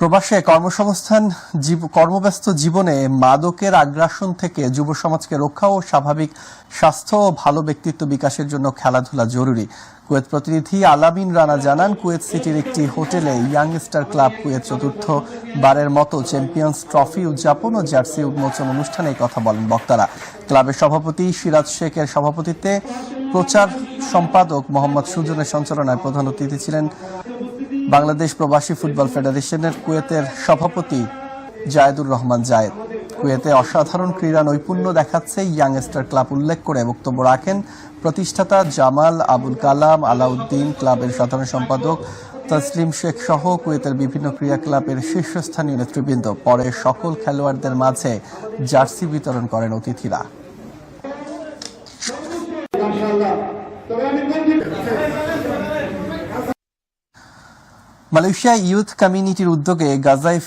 প্রবাসে কর্মসংস্থান কর্মব্যস্ত জীবনে মাদকের আগ্রাসন থেকে যুব সমাজকে রক্ষা ও স্বাভাবিক স্বাস্থ্য ও ভালো ব্যক্তিত্ব বিকাশের জন্য খেলাধুলা জরুরি। কুয়েত প্রতিনিধি আলামিন রানা জানান, কুয়েত সিটির একটি হোটেলে ইয়াংস্টার ক্লাব কুয়েত চতুর্থ বারের মতো চ্যাম্পিয়ন্স ট্রফি উদযাপন ও জার্সি উন্মোচন অনুষ্ঠানে কথা বলেন বক্তারা। ক্লাবের সভাপতি সিরাজ শেখের সভাপতিত্বে প্রচার সম্পাদক মোহাম্মদ সুজনের সঞ্চালনায় প্রধান অতিথি ছিলেন বাংলাদেশ প্রবাসী ফুটবল ফেডারেশনের কুয়েতের সভাপতি জায়েদুর রহমান জায়েদ। কুয়েতে অসাধারণ ক্রীড়া নৈপুণ্য দেখাচ্ছে ইয়াংস্টার ক্লাব উল্লেখ করে বক্তব্য রাখেন প্রতিষ্ঠাতা জামাল আবুল কালাম আলাউদ্দিন ক্লাবের সাধারণ সম্পাদক তসলিম শেখ সহ কুয়েতের বিভিন্ন ক্রীড়া ক্লাবের শীর্ষস্থানীয় নেতৃবৃন্দ। পরে সকল খেলোয়াড়দের মাঝে জার্সি বিতরণ করেন অতিথিরা। মালয়েশিয়া ইউথ কমিউনিটির উদ্যোগে গাজায়